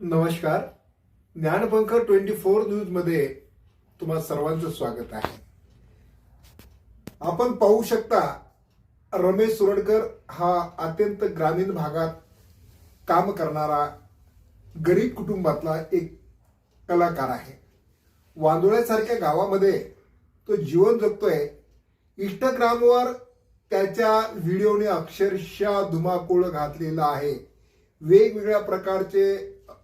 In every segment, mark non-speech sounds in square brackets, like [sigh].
नमस्कार. ज्ञानपंख twenty four न्यूजमध्ये तुम्हा सर्वांचं स्वागत आहे. आपण पाहू शकता रमेश सुरडकर हा अत्यंत ग्रामीण भागात काम करणारा गरीब कुटुंबातला एक कलाकार आहे. वांदोळ्यासारख्या गावामध्ये तो जीवन जगतोय. इंस्टाग्रामवर त्याच्या व्हिडिओने अक्षरशः धुमाकूळ घातलेला आहे. वेगवेगळ्या प्रकारचे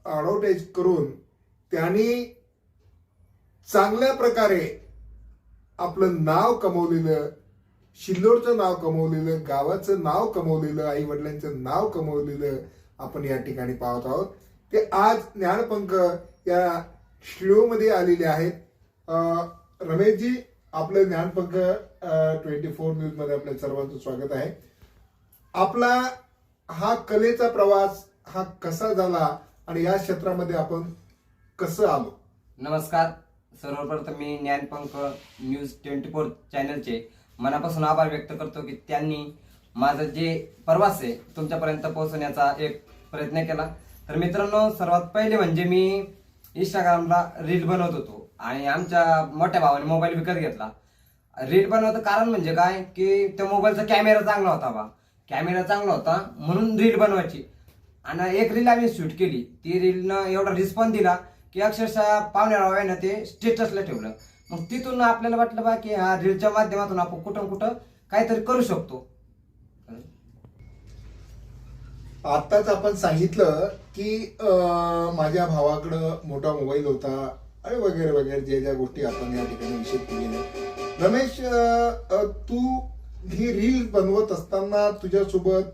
ॲडव्हर्टाईज करून त्यांनी चांगल्या प्रकारे आपलं नाव कमवलेलं शिल्लोडचं नाव कमवलेलं गावाचं नाव कमवलेलं आई वडिलांचं नाव कमवलेलं आपण या ठिकाणी पाहत आहोत. ते आज ज्ञानपंख या स्टुडिओमध्ये आलेले आहेत. रमेशजी आपलं ज्ञानपंख ट्वेंटी फोर न्यूजमध्ये आपल्या सर्वांचं स्वागत आहे. आपला हा कलेचा प्रवास हा कसा झाला आणि या क्षेत्रामध्ये आपण कसं आलो? नमस्कार. सर्वप्रथम मी ज्ञानपंख न्यूज ट्वेंटी फोर चॅनलचे मनापासून आभार व्यक्त करतो की त्यांनी माझं जे प्रवास आहे तुमच्यापर्यंत पोहोचवण्याचा एक प्रयत्न केला. तर मित्रांनो सर्वात पहिले म्हणजे मी इंस्टाग्रामला रील बनवत होतो आणि आमच्या मोठ्या भावाने मोबाईल विकत घेतला. रील बनवतं कारण म्हणजे काय? की त्या मोबाईलचा कॅमेरा चांगला होता बा. कॅमेरा चांगला होता म्हणून रील बनवायची. आणि एक रील आम्ही शूट केली. ती रीलनं एवढा रिस्पॉन्स दिला की अक्षरशः पाहुण्या ना ते स्टेटसला ठेवलं. मग तिथून आपल्याला वाटलं बा की हा रीलच्या माध्यमातून आपण कुठं कुठं काहीतरी करू शकतो. आत्ताच आपण सांगितलं की माझ्या भावाकडं मोठा मोबाईल होता आणि वगैरे वगैरे ज्या ज्या गोष्टी आपण या ठिकाणी निषेध केलेल्या रमेश तू ही रील बनवत असताना तुझ्यासोबत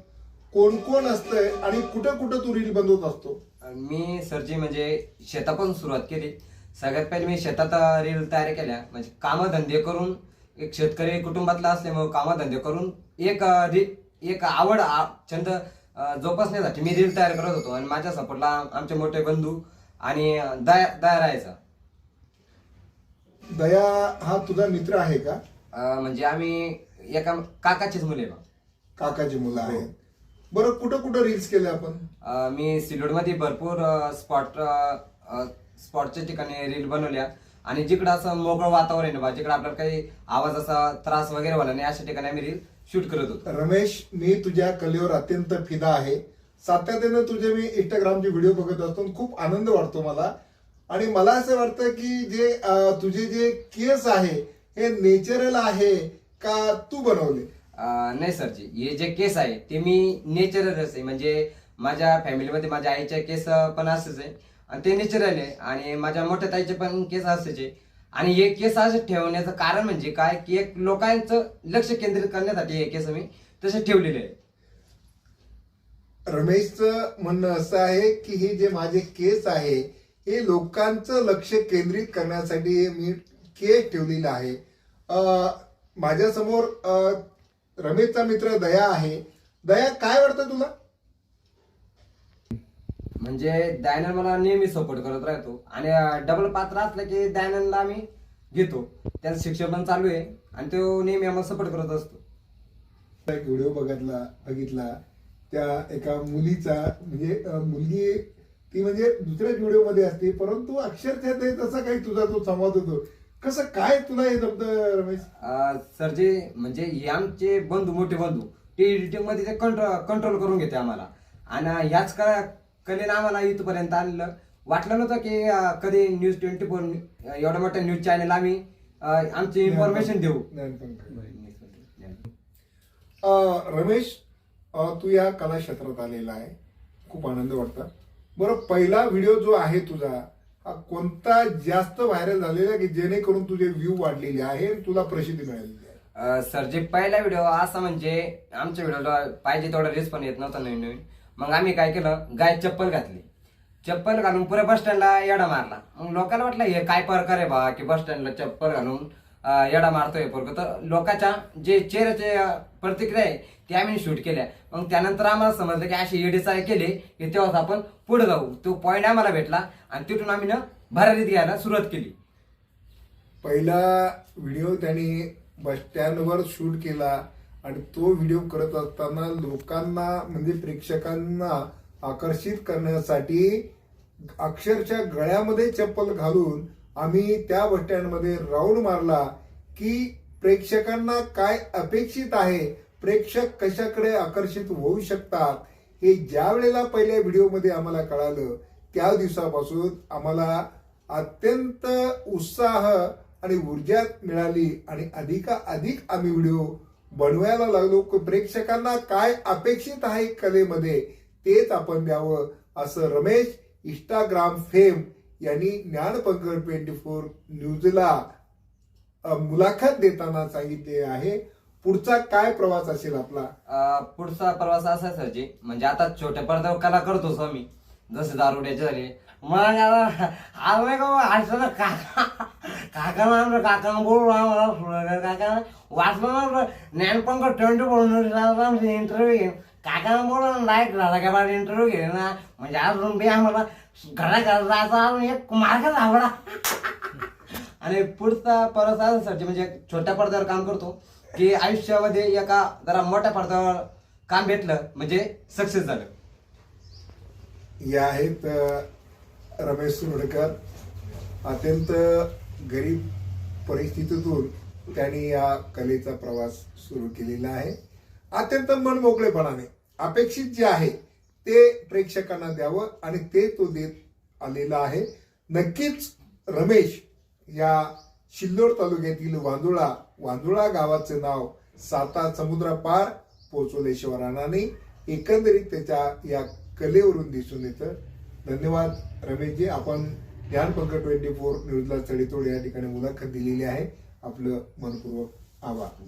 कोण कोण असतंय आणि कुठं कुठं तू रील बनवत असतो? मी सरजी म्हणजे शेतापासून सुरुवात केली. सगळ्यात पहिले मी शेतात रील तयार केल्या. म्हणजे कामधंदे करून एक शेतकरी कुटुंबातला असल्यामुळे कामधंदे करून एक री- एक आवड आ- छंद अं, जोपासण्यासाठी मी रील तयार करत होतो. आणि माझ्या सपोर्टला आमचे मोठे बंधू आणि अं, दया दया राहायचा दया हा तुझा मित्र आहे का? अं, म्हणजे आम्ही एका काकाचीच मुले बा काकाची मुलं आहेत. बरं कुठं कुठं रील्स केले आपण? अ, मी सिल्लोडमध्ये भरपूर स्पॉट स्पॉटच्या ठिकाणी रील बनवल्या. आणि जिकडं असं मोकळं वातावरण आहे ना बा जिकडं आपल्याला काही आवाजाचा त्रास वगैरे व्हायला नाही अशा ठिकाणी आम्ही रील शूट करत होतो. रमेश मी तुझ्या कलेवर अत्यंत फिदा आहे. सातत्याने तुझे मी इंस्टाग्रामचे व्हिडिओ बघत असतो आणि खूप आनंद वाटतो मला. आणि मला असं वाटतं की जे अं, तुझे जे केस आहे हे नेचरल आहे का तू बनवले? नाही सरजी हे जे केस आहे ते मी नेचरलच आहे. म्हणजे माझ्या फॅमिलीमध्ये माझ्या आईच्या केस पण असंच आहे. आणि ते नेचरल आहे. आणि माझ्या मोठ्या ताईचे पण केस असायचे आहे. आणि हे केस असे ठेवण्याचं कारण म्हणजे काय की एक लोकांचं लक्ष केंद्रित करण्यासाठी हे केस मी तसे ठेवलेले आहे रमेशचं म्हणणं असं आहे की हे जे माझे केस आहे हे लोकांचं लक्ष केंद्रित करण्यासाठी मी केस ठेवलेलं आहे. माझ्यासमोर रमेशचा मित्र दया आहे. दया काय वाटतं तुला? म्हणजे दयानंद मला नेहमी सपोर्ट करत राहतो. आणि डबल पात्र असलं की दयानंदला आम्ही घेतो. त्याचं शिक्षण पण चालू आहे आणि तो नेहमी आम्हाला सपोर्ट करत असतो. एक व्हिडिओ बघितला बघितला. त्या एका मुलीचा म्हणजे अं, मुलगी ती म्हणजे दुसऱ्याच व्हिडिओमध्ये असते परंतु अक्षरशः ते तसा काही तुझा तो संवाद होतो. कसं काय तुला हे जमतं रमेश? सर जे म्हणजे हे आमचे बंधू मोठे बंधू ते एडिटिंगमध्ये ते कंट्रोल कंट्रोल करून घेते आम्हाला. आणि ह्याच का कलेनं आम्हाला इथपर्यंत आणलं. वाटलं नव्हतं की अं, कधी न्यूज ट्वेंटी फोर एवढ्या मोठ्या न्यूज चॅनल आम्ही अं, आमची इन्फॉर्मेशन देऊ. अं, रमेश अं, तू या कला क्षेत्रात आलेला आहे. खूप आनंद वाटतं. बरं पहिला व्हिडिओ जो आहे तुझा कोणता जास्त व्हायरल झालेला की जेणेकरून तुझे व्ह्यू वाढलेले आहे तुला प्रसिद्धी मिळालेली आहे? अं, सर जे पहिला व्हिडिओ असा म्हणजे आमच्या व्हिडिओला पाहिजे तेवढा रिस्पॉन्स येत नव्हता नवीन नवीन. मग आम्ही काय केलं? गाय चप्पल घातली. चप्पल घालून पुऱ्या बस स्टँडला येडा मारला. मग लोकांना वाटलं हे काय प्रकार आहे बा की बस स्टँडला चप्पल घालून येडा मारतोय पोरग. तर लोकांच्या जे चेहऱ्याचे प्रतिक्रिया आहे ते आम्ही शूट केल्या. मग त्यानंतर आम्हाला समजलं की अशी येडी चाळे केले की तेव्हाच आपण पुढे जाऊ. तो पॉईंट आम्हाला भेटला आणि तिथून आम्ही ना भरारीत घ्यायला सुरुवात केली. पहिला व्हिडिओ त्यांनी बस स्टँडवर शूट केला आणि तो व्हिडिओ करत असताना लोकांना म्हणजे प्रेक्षकांना आकर्षित करण्यासाठी अक्षरशः गळ्यामध्ये चप्पल घालून आम्ही त्या बस स्टँडमध्ये राऊंड मारला की प्रेक्षकांना काय अपेक्षित आहे प्रेक्षक कशाकडे आकर्षित होऊ शकतात हे ज्या वेळेला पहिल्या व्हिडिओमध्ये आम्हाला कळालं त्या दिवसापासून आम्हाला अत्यंत उत्साह आणि ऊर्जा मिळाली आणि अधिकाधिक आम्ही व्हिडिओ बनवायला लागलो. की प्रेक्षकांना काय अपेक्षित आहे कलेमध्ये तेच आपण द्यावं असं रमेश इंस्टाग्राम फेम यांनी ज्ञानपंकड ट्वेंटी फोर न्यूजला मुलाखत देताना सांगितले आहे. पुढचा काय प्रवास असेल आपला? पुढचा प्रवास असा आहे सरजी. म्हणजे आता छोट्या पडद्यावर कला करतोच आम्ही. जसे दारुड्याचे झाले. मला आम्ही का काका काका काका बोलू आम्हाला सुरगर वाचलं ना ज्ञानपंक ट्वेंटी फोर इंटरव्ह्यू घेईन काका बोला लाइट झाला का इंटरव्ह्यू घेईन ना म्हणजे अजून बी आम्हाला घरा घरा जायचा अजून एक मार्ग आवडा [laughs] आणि पुढचा परत सरजी म्हणजे छोट्या पडद्यावर काम करतो की आयुष्यामध्ये एका जरा मोठ्या पडद्यावर काम भेटलं म्हणजे सक्सेस झालं. या आहेत रमेश सुरडकर. अत्यंत गरीब परिस्थितीतून त्यांनी या कलेचा प्रवास सुरू केलेला आहे. अत्यंत मनमोकळेपणाने. अपेक्षित जे आहे ते प्रेक्षकांना द्यावं आणि ते तो देत आलेला आहे. नक्कीच रमेश या शिल्लोड तालुक्यातील वांदुळा वांदुळा गावाचं नाव साता समुद्रापार पोचवल्याशिवाय एकंदरीत त्याच्या या कलेवरून दिसून येतं. धन्यवाद रमेशजी. आपण ज्ञान ट्वेंटी फोर न्यूजला चढीतोड या ठिकाणी मुलाखत दिलेली आहे. आपलं मनपूर्वक आभार.